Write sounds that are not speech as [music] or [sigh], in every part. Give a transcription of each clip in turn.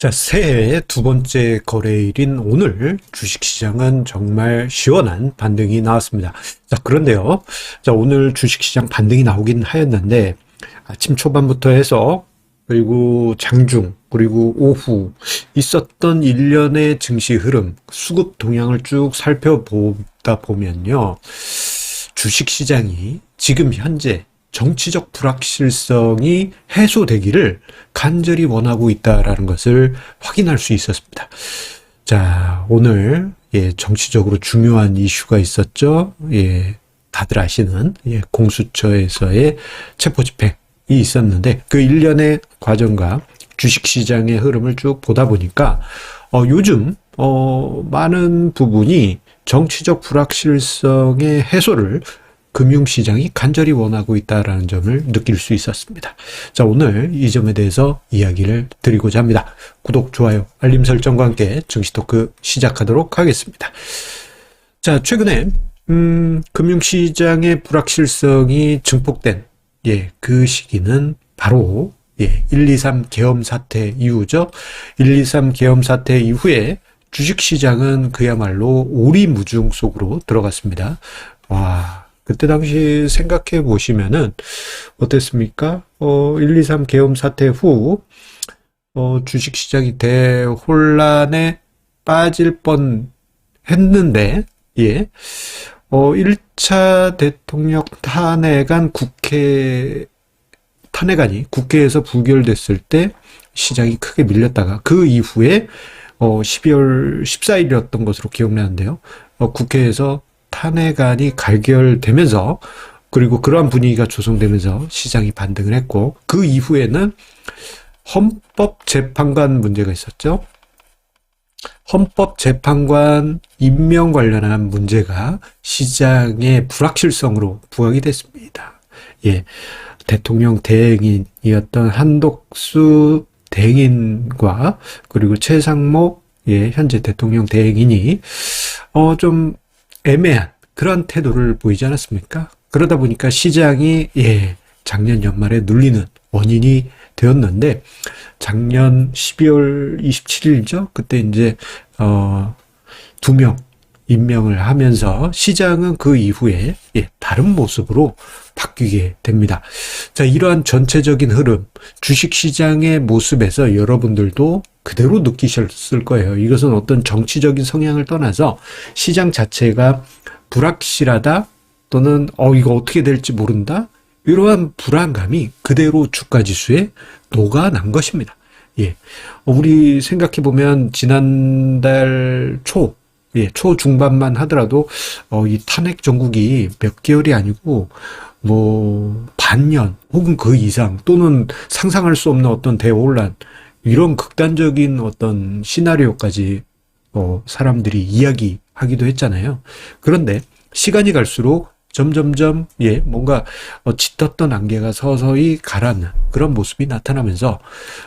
자, 새해 두 번째 거래일인 오늘 주식시장은 정말 시원한 반등이 나왔습니다. 자, 그런데요. 자, 오늘 주식시장 반등이 나오긴 하였는데, 아침 초반부터 해서, 그리고 장중, 그리고 오후 있었던 일련의 증시 흐름, 수급 동향을 쭉 살펴보다 보면요. 주식시장이 지금 현재 정치적 불확실성이 해소되기를 간절히 원하고 있다라는 것을 확인할 수 있었습니다. 자, 오늘 예, 정치적으로 중요한 이슈가 있었죠. 예, 다들 아시는 예, 공수처에서의 체포 집행이 있었는데 그 일련의 과정과 주식 시장의 흐름을 쭉 보다 보니까 어, 요즘 어, 많은 부분이 정치적 불확실성의 해소를 금융시장이 간절히 원하고 있다라는 점을 느낄 수 있었습니다. 자, 오늘 이 점에 대해서 이야기를 드리고자 합니다. 구독, 좋아요, 알림 설정과 함께 증시 토크 시작하도록 하겠습니다. 자, 최근에, 음, 금융시장의 불확실성이 증폭된, 예, 그 시기는 바로, 예, 1, 2, 3 계엄 사태 이후죠. 1, 2, 3 계엄 사태 이후에 주식시장은 그야말로 오리무중 속으로 들어갔습니다. 와, 그때 당시 생각해 보시면은 어땠습니까? 어, 1, 2, 3 계엄 사태 후, 어, 주식 시장이 대혼란에 빠질 뻔 했는데, 예. 어, 1차 대통령 탄핵안 국회, 탄핵안이 국회에서 부결됐을 때 시장이 크게 밀렸다가 그 이후에 어, 12월 14일이었던 것으로 기억나는데요. 어, 국회에서 탄핵안이 갈결되면서 그리고 그러한 분위기가 조성되면서 시장이 반등을 했고 그 이후에는 헌법재판관 문제가 있었죠. 헌법재판관 임명 관련한 문제가 시장의 불확실성으로 부각이 됐습니다. 예. 대통령 대행인이었던 한독수 대행인과 그리고 최상목 예, 현재 대통령 대행인이 어, 좀 애매한 그런 태도를 보이지 않았습니까? 그러다 보니까 시장이 예, 작년 연말에 눌리는 원인이 되었는데 작년 12월 27일이죠. 그때 이제 어 두 명 임명을 하면서 시장은 그 이후에 예, 다른 모습으로 바뀌게 됩니다. 자, 이러한 전체적인 흐름, 주식 시장의 모습에서 여러분들도 그대로 느끼셨을 거예요. 이것은 어떤 정치적인 성향을 떠나서 시장 자체가 불확실하다 또는 어 이거 어떻게 될지 모른다 이러한 불안감이 그대로 주가 지수에 녹아난 것입니다. 예. 우리 생각해 보면 지난달 초 예, 초중반만 하더라도 어, 이 탄핵 정국이 몇 개월이 아니고 뭐 반년 혹은 그 이상 또는 상상할 수 없는 어떤 대혼란 이런 극단적인 어떤 시나리오까지 어, 사람들이 이야기하기도 했잖아요. 그런데 시간이 갈수록 점점점 예 뭔가 어, 짙었던 안개가 서서히 가라앉는 그런 모습이 나타나면서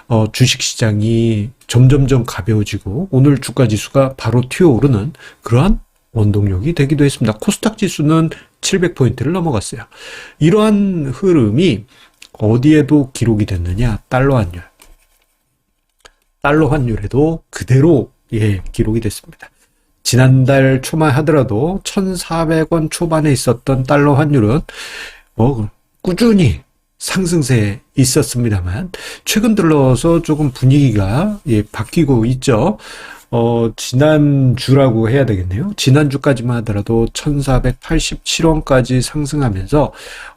어, 주식 시장이 점점점 가벼워지고 오늘 주가 지수가 바로 튀어오르는 그러한 원동력이 되기도 했습니다. 코스닥 지수는 700포인트를 넘어갔어요. 이러한 흐름이 어디에도 기록이 됐느냐? 달러 환율. 달러 환율에도 그대로 예, 기록이 됐습니다. 지난달 초만 하더라도 1,400원 초반에 있었던 달러 환율은 뭐 꾸준히 상승세에 있었습니다만 최근 들어서 조금 분위기가 예, 바뀌고 있죠. 어, 지난주라고 해야 되겠네요. 지난주까지만 하더라도 1487원까지 상승하면서,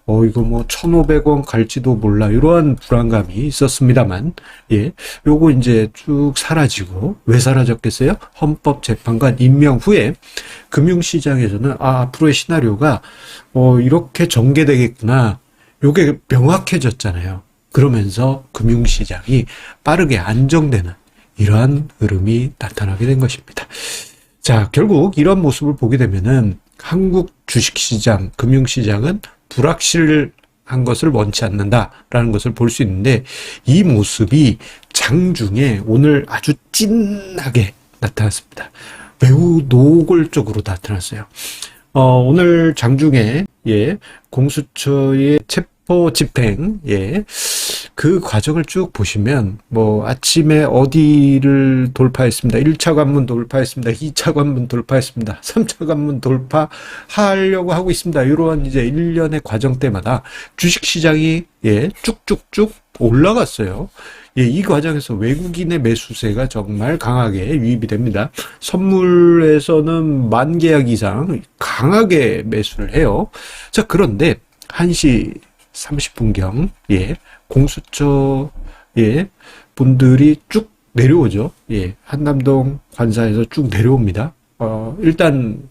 어, 이거 뭐 1500원 갈지도 몰라. 이러한 불안감이 있었습니다만, 예. 요거 이제 쭉 사라지고, 왜 사라졌겠어요? 헌법재판관 임명 후에 금융시장에서는, 아, 앞으로의 시나리오가, 어, 이렇게 전개되겠구나. 요게 명확해졌잖아요. 그러면서 금융시장이 빠르게 안정되는 이러한 흐름이 나타나게 된 것입니다. 자, 결국 이런 모습을 보게 되면은 한국 주식시장, 금융시장은 불확실한 것을 원치 않는다라는 것을 볼 수 있는데 이 모습이 장중에 오늘 아주 찐하게 나타났습니다. 매우 노골적으로 나타났어요. 어, 오늘 장중에 예, 공수처의 체 횡포 집행, 예. 그 과정을 쭉 보시면, 뭐, 아침에 어디를 돌파했습니다. 1차 관문 돌파했습니다. 2차 관문 돌파했습니다. [laughs] 3차 관문 돌파하려고 하고 있습니다. 이러한 이제 일련의 과정 때마다 주식 시장이, 예, 쭉쭉쭉 올라갔어요. 예, 이 과정에서 외국인의 매수세가 정말 강하게 유입이 됩니다. 선물에서는 만 계약 이상 강하게 매수를 해요. 자, 그런데 1시 30분경, 예, 공수처, 예, 분들이 쭉 내려오죠. 예, 한남동 관사에서 쭉 내려옵니다. 어, 일단,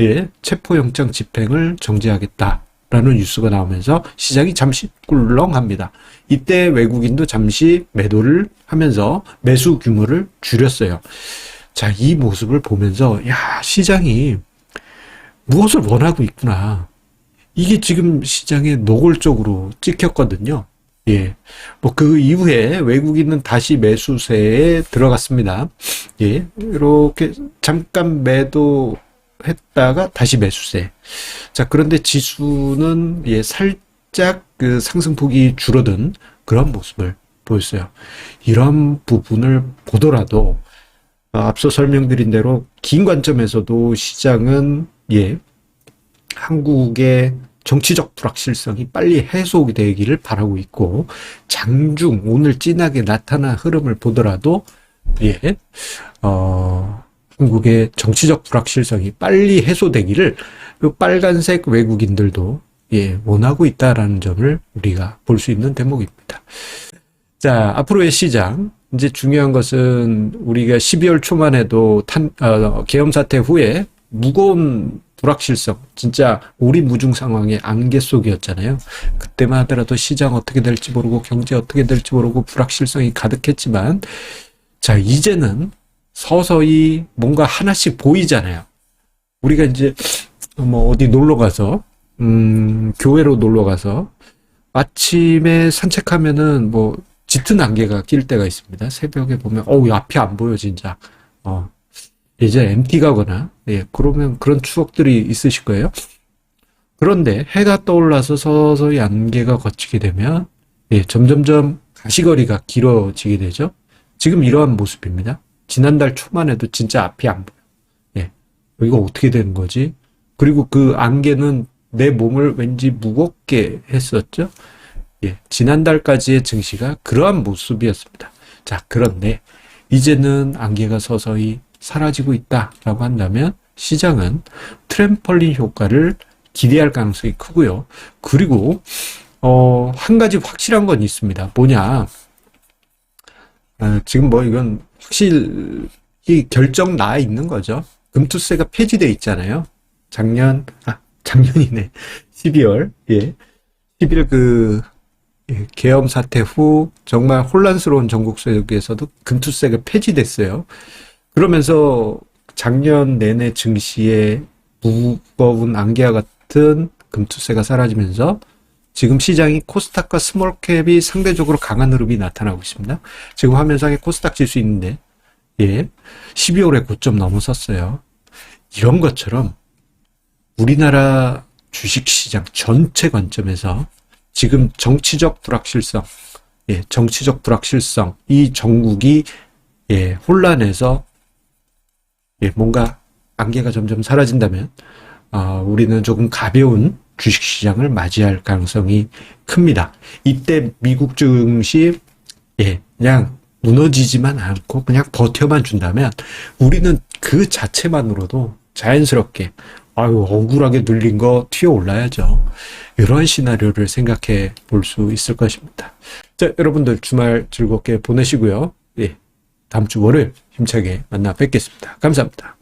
예, 체포영장 집행을 정지하겠다. 라는 뉴스가 나오면서 시장이 잠시 꿀렁합니다. 이때 외국인도 잠시 매도를 하면서 매수 규모를 줄였어요. 자, 이 모습을 보면서, 야, 시장이 무엇을 원하고 있구나. 이게 지금 시장에 노골적으로 찍혔거든요. 예. 뭐 그 이후에 외국인은 다시 매수세에 들어갔습니다. 예. 이렇게 잠깐 매도 했다가 다시 매수세. 자, 그런데 지수는 예, 살짝 그 상승폭이 줄어든 그런 모습을 보였어요. 이런 부분을 보더라도 어, 앞서 설명드린 대로 긴 관점에서도 시장은 예, 한국의 정치적 불확실성이 빨리 해소가 되기를 바라고 있고 장중 오늘 진하게 나타난 흐름을 보더라도 예, 어, 한국의 정치적 불확실성이 빨리 해소되기를 그 빨간색 외국인들도 예, 원하고 있다라는 점을 우리가 볼 수 있는 대목입니다. 자, 앞으로의 시장. 이제 중요한 것은 우리가 12월 초만 해도 탄, 어, 계엄 사태 후에 무거운 불확실성, 진짜 우리 무중 상황의 안개 속이었잖아요. 그때만 하더라도 시장 어떻게 될지 모르고 경제 어떻게 될지 모르고 불확실성이 가득했지만, 자, 이제는 서서히 뭔가 하나씩 보이잖아요. 우리가 이제 뭐 어디 놀러 가서 음, 교회로 놀러 가서 아침에 산책하면은 뭐 짙은 안개가 낄 때가 있습니다. 새벽에 보면 어우 앞이 안 보여 진짜. 어. 이제 MT 가거나 예, 그러면 그런 추억들이 있으실 거예요. 그런데 해가 떠올라서 서서히 안개가 걷히게 되면 예, 점점점 가시거리가 길어지게 되죠. 지금 이러한 모습입니다. 지난달 초만 해도 진짜 앞이 안 보여. 예. 이거 어떻게 되는 거지? 그리고 그 안개는 내 몸을 왠지 무겁게 했었죠? 예. 지난달까지의 증시가 그러한 모습이었습니다. 자, 그런데 이제는 안개가 서서히 사라지고 있다라고 한다면 시장은 트램펄린 효과를 기대할 가능성이 크고요. 그리고 어, 한 가지 확실한 건 있습니다. 뭐냐? 아, 지금 뭐 이건 확실히 결정 나 있는 거죠. 금투세가 폐지돼 있잖아요. 작년 아 작년이네. [laughs] 12월 예. 11월 그 예, 계엄 사태 후 정말 혼란스러운 전국 속에서도 금투세가 폐지됐어요. 그러면서 작년 내내 증시에 무거운 안개와 같은 금투세가 사라지면서 지금 시장이 코스닥과 스몰캡이 상대적으로 강한 흐름이 나타나고 있습니다. 지금 화면상에 코스닥 지수 있는데, 예, 12월에 고점 넘어섰어요. 이런 것처럼 우리나라 주식시장 전체 관점에서 지금 정치적 불확실성, 예, 정치적 불확실성, 이 정국이 예, 혼란해서 예, 뭔가 안개가 점점 사라진다면, 어, 우리는 조금 가벼운 주식시장을 맞이할 가능성이 큽니다. 이때 미국 증시, 예, 그냥 무너지지만 않고 그냥 버텨만 준다면 우리는 그 자체만으로도 자연스럽게 아유 억울하게 눌린 거 튀어 올라야죠. 이런 시나리오를 생각해 볼 수 있을 것입니다. 자, 여러분들 주말 즐겁게 보내시고요. 예, 다음 주 월요일 힘차게 만나 뵙겠습니다. 감사합니다.